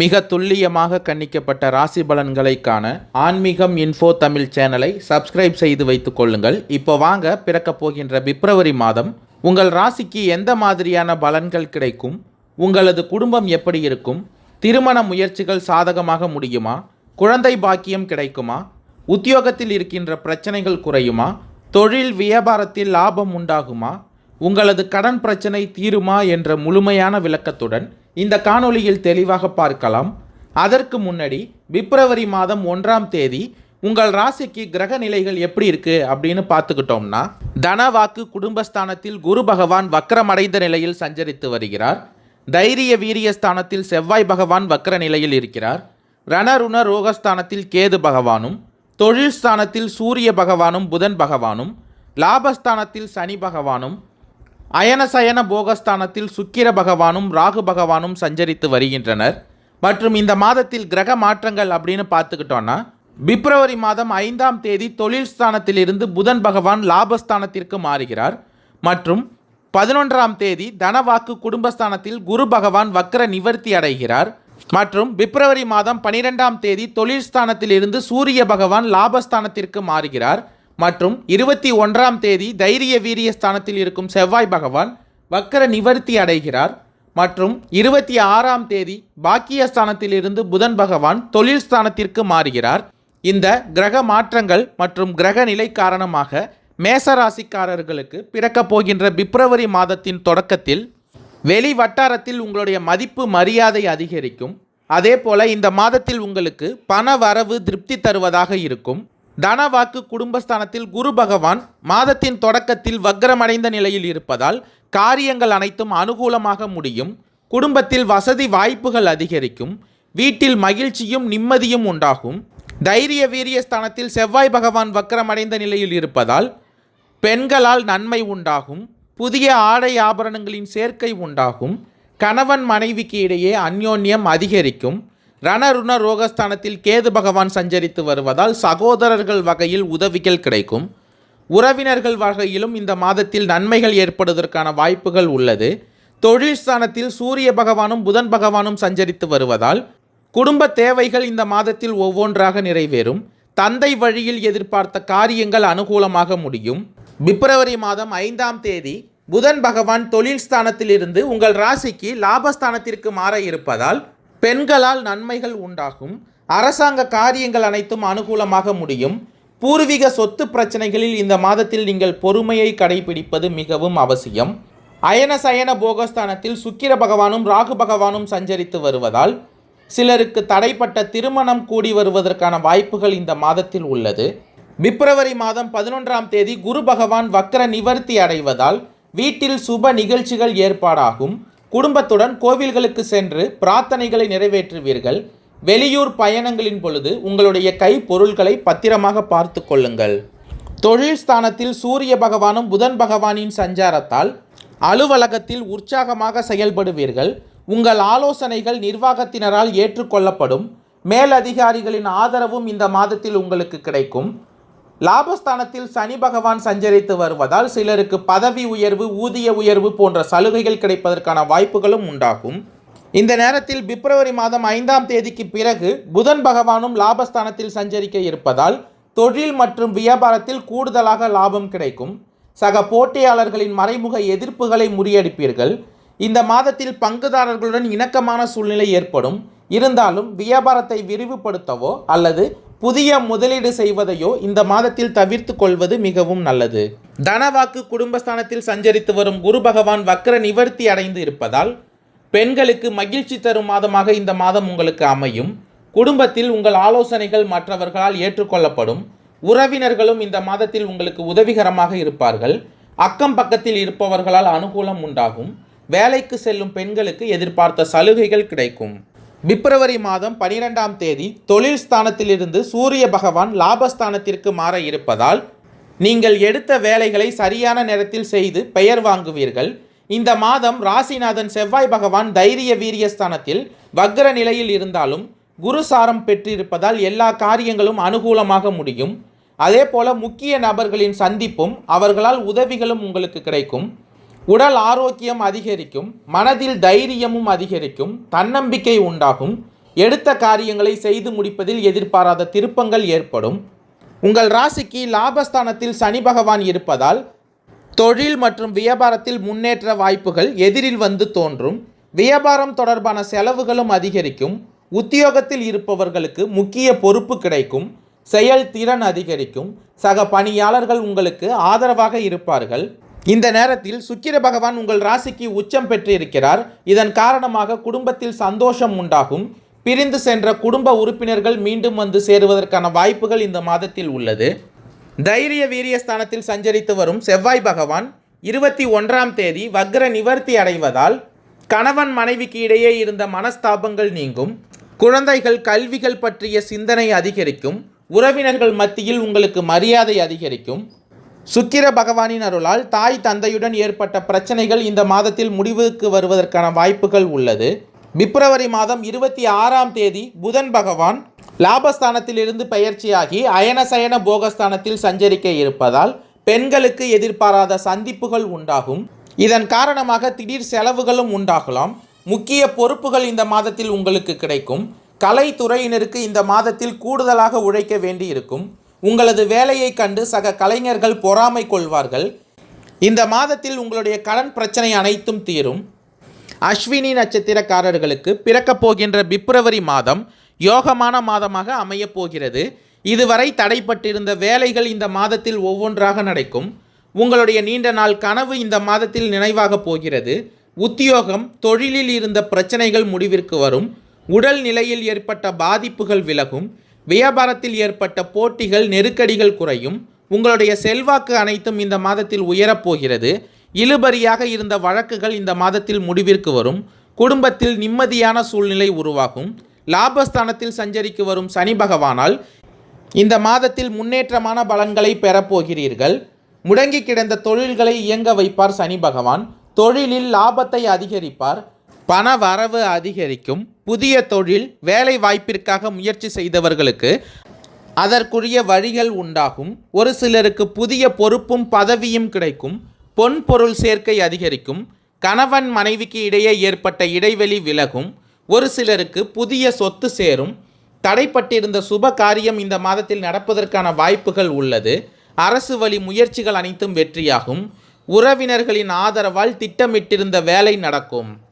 மிக துல்லியமாக கணிக்கப்பட்ட ராசி பலன்களை காண ஆன்மீகம் இன்ஃபோ தமிழ் சேனலை சப்ஸ்கிரைப் செய்து வைத்துக் கொள்ளுங்கள். இப்போ வாங்க பிறக்கப் போகின்ற பிப்ரவரி மாதம் உங்கள் ராசிக்கு எந்த மாதிரியான பலன்கள் கிடைக்கும்? உங்களது குடும்பம் எப்படி இருக்கும்? திருமண முயற்சிகள் சாதகமாக முடியுமா? குழந்தை பாக்கியம் கிடைக்குமா? உத்தியோகத்தில் இருக்கின்ற பிரச்சனைகள் குறையுமா? தொழில் வியாபாரத்தில் லாபம் உண்டாகுமா? உங்களது கடன் பிரச்சனை தீருமா? என்ற முழுமையான விளக்கத்துடன் இந்த காணொளியில் தெளிவாக பார்க்கலாம். அதற்கு முன்னாடி பிப்ரவரி மாதம் ஒன்றாம் தேதி உங்கள் ராசிக்கு கிரக நிலைகள் எப்படி இருக்கு அப்படின்னு பார்த்துக்கிட்டோம்னா தனவாக்கு குடும்பஸ்தானத்தில் குரு பகவான் வக்கரமடைந்த நிலையில் சஞ்சரித்து வருகிறார். தைரிய வீரிய ஸ்தானத்தில் செவ்வாய் பகவான் வக்கர நிலையில் இருக்கிறார். ரணருண ரோகஸ்தானத்தில் கேது பகவானும் தொழில் ஸ்தானத்தில் சூரிய பகவானும் புதன் பகவானும் லாபஸ்தானத்தில் சனி பகவானும் அயனசயன போகஸ்தானத்தில் சுக்கிர பகவானும் ராகு பகவானும் சஞ்சரித்து வருகின்றனர். மற்றும் இந்த மாதத்தில் கிரக மாற்றங்கள் அப்படின்னு பார்த்துக்கிட்டோன்னா பிப்ரவரி மாதம் ஐந்தாம் தேதி தொழில் ஸ்தானத்திலிருந்து புதன் பகவான் லாபஸ்தானத்திற்கு மாறுகிறார். மற்றும் பதினொன்றாம் தேதி தனவாக்கு குடும்பஸ்தானத்தில் குரு பகவான் வக்ர நிவர்த்தி அடைகிறார். மற்றும் பிப்ரவரி மாதம் பனிரெண்டாம் தேதி தொழில் ஸ்தானத்திலிருந்து சூரிய பகவான் லாபஸ்தானத்திற்கு மாறுகிறார். மற்றும் இருபத்தி ஒன்றாம் தேதி தைரிய வீரிய ஸ்தானத்தில் இருக்கும் செவ்வாய் பகவான் வக்கர நிவர்த்தி அடைகிறார். மற்றும் இருபத்தி ஆறாம் தேதி பாக்கிய ஸ்தானத்தில் இருந்து புதன் பகவான் தொழில் ஸ்தானத்திற்கு மாறுகிறார். இந்த கிரக மாற்றங்கள் மற்றும் கிரக நிலை காரணமாக மேச ராசிக்காரர்களுக்கு பிறக்கப் போகின்ற பிப்ரவரி மாதத்தின் தொடக்கத்தில் வெளி வட்டாரத்தில் உங்களுடைய மதிப்பு மரியாதை அதிகரிக்கும். அதே போல இந்த மாதத்தில் உங்களுக்கு பண வரவு திருப்தி தருவதாக இருக்கும். தனவாக்கு குடும்பஸ்தானத்தில் குரு பகவான் மாதத்தின் தொடக்கத்தில் வக்ரமடைந்த நிலையில் இருப்பதால் காரியங்கள் அனைத்தும் அனுகூலமாக முடியும். குடும்பத்தில் வசதி வாய்ப்புகள் அதிகரிக்கும். வீட்டில் மகிழ்ச்சியும் நிம்மதியும் உண்டாகும். தைரிய வீரிய ஸ்தானத்தில் செவ்வாய் பகவான் வக்கரமடைந்த நிலையில் இருப்பதால் பெண்களால் நன்மை உண்டாகும். புதிய ஆடை ஆபரணங்களின் சேர்க்கை உண்டாகும். கணவன் மனைவிக்கு இடையே அந்யோன்யம் அதிகரிக்கும். ரணருண ரோகஸ்தானத்தில் கேது பகவான் சஞ்சரித்து வருவதால் சகோதரர்கள் வகையில் உதவிகள் கிடைக்கும். உறவினர்கள் வகையிலும் இந்த மாதத்தில் நன்மைகள் ஏற்படுவதற்கான வாய்ப்புகள் உள்ளது. தொழில் ஸ்தானத்தில் சூரிய பகவானும் புதன் பகவானும் சஞ்சரித்து வருவதால் குடும்ப தேவைகள் இந்த மாதத்தில் ஒவ்வொன்றாக நிறைவேறும். தந்தை வழியில் எதிர்பார்த்த காரியங்கள் அனுகூலமாக முடியும். பிப்ரவரி மாதம் ஐந்தாம் தேதி புதன் பகவான் தொழில் ஸ்தானத்திலிருந்து உங்கள் ராசிக்கு லாபஸ்தானத்திற்கு மாற இருப்பதால் பெண்களால் நன்மைகள் உண்டாகும். அரசாங்க காரியங்கள் அனைத்தும் அனுகூலமாக முடியும். பூர்வீக சொத்து பிரச்சனைகளில் இந்த மாதத்தில் நீங்கள் பொறுமையை கடைபிடிப்பது மிகவும் அவசியம். அயன சயன போகஸ்தானத்தில் சுக்கிர பகவானும் ராகு பகவானும் சஞ்சரித்து வருவதால் சிலருக்கு தடைப்பட்ட திருமணம் கூடி வருவதற்கான வாய்ப்புகள் இந்த மாதத்தில் உள்ளது. பிப்ரவரி மாதம் பதினொன்றாம் தேதி குரு பகவான் வக்ர நிவர்த்தி அடைவதால் வீட்டில் சுப நிகழ்ச்சிகள் ஏற்பாடாகும். குடும்பத்துடன் கோவில்களுக்கு சென்று பிரார்த்தனைகளை நிறைவேற்றுவீர்கள். வெளியூர் பயணங்களின் பொழுது உங்களுடைய கை பொருள்களை பத்திரமாக பார்த்து கொள்ளுங்கள். தொழில் ஸ்தானத்தில் சூரிய பகவானும் புதன் பகவானின் சஞ்சாரத்தால் அலுவலகத்தில் உற்சாகமாக செயல்படுவீர்கள். உங்கள் ஆலோசனைகள் நிர்வாகத்தினரால் ஏற்றுக்கொள்ளப்படும். மேலதிகாரிகளின் ஆதரவும் இந்த மாதத்தில் உங்களுக்கு கிடைக்கும். லாபஸ்தானத்தில் சனி பகவான் சஞ்சரித்து வருவதால் சிலருக்கு பதவி உயர்வு ஊதிய உயர்வு போன்ற சலுகைகள் கிடைப்பதற்கான வாய்ப்புகளும் உண்டாகும். இந்த நேரத்தில் பிப்ரவரி மாதம் ஐந்தாம் தேதிக்கு பிறகு புதன் பகவானும் லாபஸ்தானத்தில் சஞ்சரிக்க இருப்பதால் தொழில் மற்றும் வியாபாரத்தில் கூடுதலாக லாபம் கிடைக்கும். சக போட்டியாளர்களின் மறைமுக எதிர்ப்புகளை முறியடிப்பீர்கள். இந்த மாதத்தில் பங்குதாரர்களுடன் இணக்கமான சூழ்நிலை ஏற்படும். இருந்தாலும் வியாபாரத்தை விரிவுபடுத்தவோ அல்லது புதிய முதலீடு செய்வதையோ இந்த மாதத்தில் தவிர்த்து கொள்வது மிகவும் நல்லது. தனவாக்கு குடும்பஸ்தானத்தில் சஞ்சரித்து வரும் குரு பகவான் வக்ர நிவர்த்தி அடைந்து இருப்பதால் பெண்களுக்கு மகிழ்ச்சி தரும் மாதமாக இந்த மாதம் உங்களுக்கு அமையும். குடும்பத்தில் உங்கள் ஆலோசனைகள் மற்றவர்களால் ஏற்றுக்கொள்ளப்படும். உறவினர்களும் இந்த மாதத்தில் உங்களுக்கு உதவிகரமாக இருப்பார்கள். அக்கம் பக்கத்தில் இருப்பவர்களால் அனுகூலம் உண்டாகும். வேலைக்கு செல்லும் பெண்களுக்கு எதிர்பார்த்த சலுகைகள் கிடைக்கும். பிப்ரவரி மாதம் பனிரெண்டாம் தேதி தொழில் ஸ்தானத்திலிருந்து சூரிய பகவான் லாபஸ்தானத்திற்கு மாற இருப்பதால் நீங்கள் எடுத்த வேலைகளை சரியான நேரத்தில் செய்து பெயர் வாங்குவீர்கள். இந்த மாதம் ராசிநாதன் செவ்வாய் பகவான் தைரிய வீரியஸ்தானத்தில் வக்ர நிலையில் இருந்தாலும் குரு சாரம் பெற்றிருப்பதால் எல்லா காரியங்களும் அனுகூலமாக முடியும். அதே போல முக்கிய நபர்களின் சந்திப்பும் அவர்களால் உதவிகளும் உங்களுக்கு கிடைக்கும். உடல் ஆரோக்கியம் அதிகரிக்கும் மனதில் தைரியமும் அதிகரிக்கும் தன்னம்பிக்கை உண்டாகும் எடுத்த காரியங்களை செய்து முடிப்பதில் எதிர்பாராத திருப்பங்கள் ஏற்படும். உங்கள் ராசிக்கு லாபஸ்தானத்தில் சனி பகவான் இருப்பதால் தொழில் மற்றும் வியாபாரத்தில் முன்னேற்ற வாய்ப்புகள் எதிரில் வந்து தோன்றும். வியாபாரம் தொடர்பான செலவுகளும் அதிகரிக்கும். உத்தியோகத்தில் இருப்பவர்களுக்கு முக்கிய பொறுப்பு கிடைக்கும். செயல்திறன் அதிகரிக்கும். சக பணியாளர்கள் உங்களுக்கு ஆதரவாக இருப்பார்கள். இந்த நேரத்தில் சுக்கிர பகவான் உங்கள் ராசிக்கு உச்சம் பெற்றிருக்கிறார். இதன் காரணமாக குடும்பத்தில் சந்தோஷம் உண்டாகும். பிரிந்து சென்ற குடும்ப உறுப்பினர்கள் மீண்டும் வந்து சேருவதற்கான வாய்ப்புகள் இந்த மாதத்தில் உள்ளது. தைரிய வீரியஸ்தானத்தில் சஞ்சரித்து வரும் செவ்வாய் பகவான் இருபத்தி ஒன்றாம் தேதி வக்ர நிவர்த்தி அடைவதால் கணவன் மனைவிக்கு இடையே இருந்த மனஸ்தாபங்கள் நீங்கும். குழந்தைகள் கல்விகள் பற்றிய சிந்தனை அதிகரிக்கும். உறவினர்கள் மத்தியில் உங்களுக்கு மரியாதை அதிகரிக்கும். சுக்கிர பகவானின் அருளால் தாய் தந்தையுடன் ஏற்பட்ட பிரச்சனைகள் இந்த மாதத்தில் முடிவுக்கு வருவதற்கான வாய்ப்புகள் உள்ளது. பிப்ரவரி மாதம் இருபத்தி ஆறாம் தேதி புதன் பகவான் லாபஸ்தானத்திலிருந்து பெயர்ச்சியாகி அயனசயன போகஸ்தானத்தில் சஞ்சரிக்க இருப்பதால் பெண்களுக்கு எதிர்பாராத சந்திப்புகள் உண்டாகும். இதன் காரணமாக திடீர் செலவுகளும் உண்டாகலாம். முக்கிய பொறுப்புகள் இந்த மாதத்தில் உங்களுக்கு கிடைக்கும். கலைத்துறையினருக்கு இந்த மாதத்தில் கூடுதலாக உழைக்க வேண்டி இருக்கும் உங்களது வேலையை கண்டு சக கலைஞர்கள் பொறாமை கொள்வார்கள். இந்த மாதத்தில் உங்களுடைய கடன் பிரச்சனை அனைத்தும் தீரும். அஸ்வினி நட்சத்திரக்காரர்களுக்கு பிறக்கப் போகின்ற பிப்ரவரி மாதம் யோகமான மாதமாக அமையப் போகிறது. இதுவரை தடைப்பட்டிருந்த வேலைகள் இந்த மாதத்தில் ஒவ்வொன்றாக நடக்கும். உங்களுடைய நீண்ட நாள் கனவு இந்த மாதத்தில் நினைவாகப் போகிறது. உத்தியோகம் தொழிலில் இருந்த பிரச்சனைகள் முடிவிற்கு வரும். உடல் நிலையில் ஏற்பட்ட பாதிப்புகள் விலகும். வியாபாரத்தில் ஏற்பட்ட போட்டிகள் நெருக்கடிகள் குறையும். உங்களுடைய செல்வாக்கு அனைத்தும் இந்த மாதத்தில் உயரப்போகிறது. இழுபறியாக இருந்த வழக்குகள் இந்த மாதத்தில் முடிவிற்கு வரும். குடும்பத்தில் நிம்மதியான சூழ்நிலை உருவாகும். லாபஸ்தானத்தில் சஞ்சரிக்கு வரும் சனி பகவானால் இந்த மாதத்தில் முன்னேற்றமான பலன்களை பெறப்போகிறீர்கள். முடங்கி கிடந்த தொழில்களை இயங்க வைப்பார் சனி பகவான். தொழிலில் லாபத்தை அதிகரிப்பார். பண வரவு அதிகரிக்கும். புதிய தொழில் வேலை வாய்ப்பிற்காக முயற்சி செய்தவர்களுக்கு அதற்குரிய வழிகள் உண்டாகும். ஒரு சிலருக்கு புதிய பொறுப்பும் பதவியும் கிடைக்கும். பொன் பொருள் சேர்க்கை அதிகரிக்கும். கணவன் மனைவிக்கு இடையே ஏற்பட்ட இடைவெளி விலகும். ஒரு சிலருக்கு புதிய சொத்து சேரும். தடைப்பட்டிருந்த சுப காரியம் இந்த மாதத்தில் நடப்பதற்கான வாய்ப்புகள் உள்ளது. அரசு வழி முயற்சிகள் அனைத்தும் வெற்றியாகும். உறவினர்களின் ஆதரவால் திட்டமிட்டிருந்த வேலை நடக்கும்.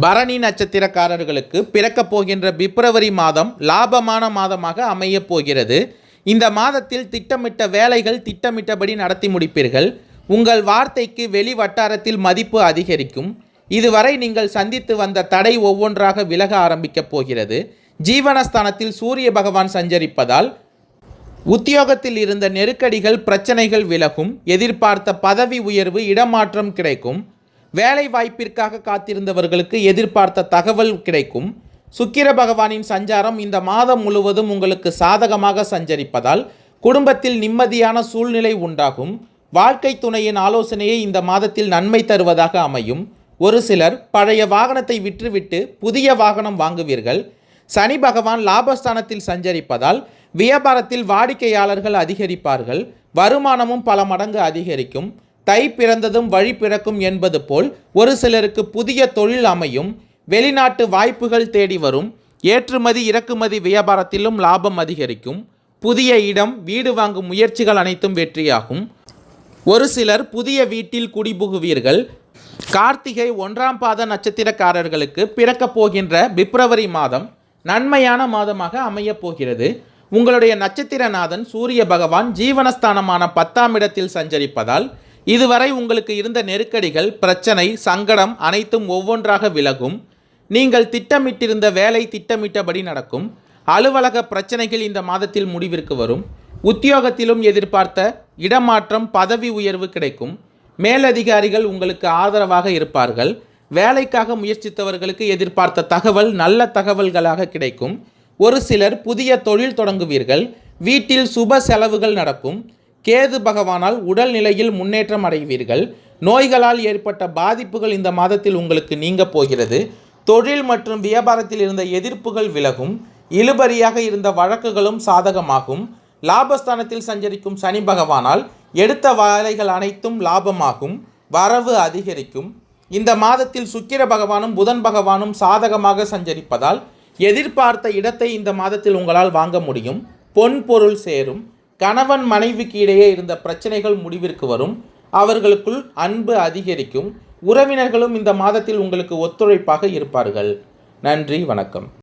பரணி நட்சத்திரக்காரர்களுக்கு பிறக்கப் போகின்ற பிப்ரவரி மாதம் லாபமான மாதமாக அமையப் போகிறது. இந்த மாதத்தில் திட்டமிட்ட வேலைகள் திட்டமிட்டபடி நடத்தி முடிப்பீர்கள். உங்கள் வார்த்தைக்கு வெளி வட்டாரத்தில் மதிப்பு அதிகரிக்கும். இதுவரை நீங்கள் சந்தித்து வந்த தடை ஒவ்வொன்றாக விலக ஆரம்பிக்கப் போகிறது. ஜீவனஸ்தானத்தில் சூரிய பகவான் சஞ்சரிப்பதால் உத்தியோகத்தில் இருந்த நெருக்கடிகள் பிரச்சனைகள் விலகும். எதிர்பார்த்த பதவி உயர்வு இடமாற்றம் கிடைக்கும். வேலை வாய்ப்பிற்காக காத்திருந்தவர்களுக்கு எதிர்பார்த்த தகவல் கிடைக்கும். சுக்கிர பகவானின் சஞ்சாரம் இந்த மாதம் முழுவதும் உங்களுக்கு சாதகமாக சஞ்சரிப்பதால் குடும்பத்தில் நிம்மதியான சூழ்நிலை உண்டாகும். வாழ்க்கை துணையின் ஆலோசனையை இந்த மாதத்தில் நன்மை தருவதாக அமையும். ஒரு சிலர் பழைய வாகனத்தை விற்றுவிட்டு புதிய வாகனம் வாங்குவீர்கள். சனி பகவான் லாபஸ்தானத்தில் சஞ்சரிப்பதால் வியாபாரத்தில் வாடிக்கையாளர்கள் அதிகரிப்பார்கள். வருமானமும் பல மடங்கு அதிகரிக்கும். தை பிறந்ததும் வழி பிறக்கும் என்பது போல் ஒரு சிலருக்கு புதிய தொழில் அமையும் வெளிநாட்டு வாய்ப்புகள் தேடி வரும் ஏற்றுமதி இறக்குமதி வியாபாரத்திலும் லாபம் அதிகரிக்கும் புதிய இடம் வீடு வாங்கும் முயற்சிகள் அனைத்தும் வெற்றியாகும். ஒரு சிலர் புதிய வீட்டில் குடிபுகுவீர்கள். கார்த்திகை ஒன்றாம் பாத நட்சத்திரக்காரர்களுக்கு பிறக்கப் போகின்ற பிப்ரவரி மாதம் நன்மையான மாதமாக அமையப் போகிறது. உங்களுடைய நட்சத்திரநாதன் சூரிய பகவான் ஜீவனஸ்தானமான பத்தாம் இடத்தில் சஞ்சரிப்பதால் இதுவரை உங்களுக்கு இருந்த நெருக்கடிகள் பிரச்சனை சங்கடம் அனைத்தும் ஒவ்வொன்றாக விலகும். நீங்கள் திட்டமிட்டிருந்த வேலை திட்டமிட்டபடி நடக்கும். அலுவலக பிரச்சனைகள் இந்த மாதத்தில் முடிவிற்கு வரும். உத்தியோகத்திலும் எதிர்பார்த்த இடமாற்றம் பதவி உயர்வு கிடைக்கும். மேலதிகாரிகள் உங்களுக்கு ஆதரவாக இருப்பார்கள். வேலைக்காக முயற்சித்தவர்களுக்கு எதிர்பார்த்த தகவல் நல்ல தகவல்களாக கிடைக்கும். ஒரு சிலர் புதிய தொழில் தொடங்குவீர்கள். வீட்டில் சுப செலவுகள் நடக்கும். கேது பகவானால் உடல் நிலையில் முன்னேற்றம் அடைவீர்கள். நோய்களால் ஏற்பட்ட பாதிப்புகள் இந்த மாதத்தில் உங்களுக்கு நீங்க போகிறது. தொழில் மற்றும் வியாபாரத்தில் இருந்த எதிர்ப்புகள் விலகும். இழுபறியாக இருந்த வழக்குகளும் சாதகமாகும். லாபஸ்தானத்தில் சஞ்சரிக்கும் சனி பகவானால் எடுத்த வேலைகள் அனைத்தும் லாபமாகும். வரவு அதிகரிக்கும். இந்த மாதத்தில் சுக்கிர பகவானும் புதன் பகவானும் சாதகமாக சஞ்சரிப்பதால் எதிர்பார்த்த இடத்தை இந்த மாதத்தில் உங்களால் வாங்க முடியும். பொன் பொருள் சேரும். கணவன் மனைவிக்கு இடையே இருந்த பிரச்சனைகள் முடிவிற்கு வரும். அவர்களுக்குள் அன்பு அதிகரிக்கும். உறவினர்களும் இந்த மாதத்தில் உங்களுக்கு ஒத்துழைப்பாக இருப்பார்கள். நன்றி வணக்கம்.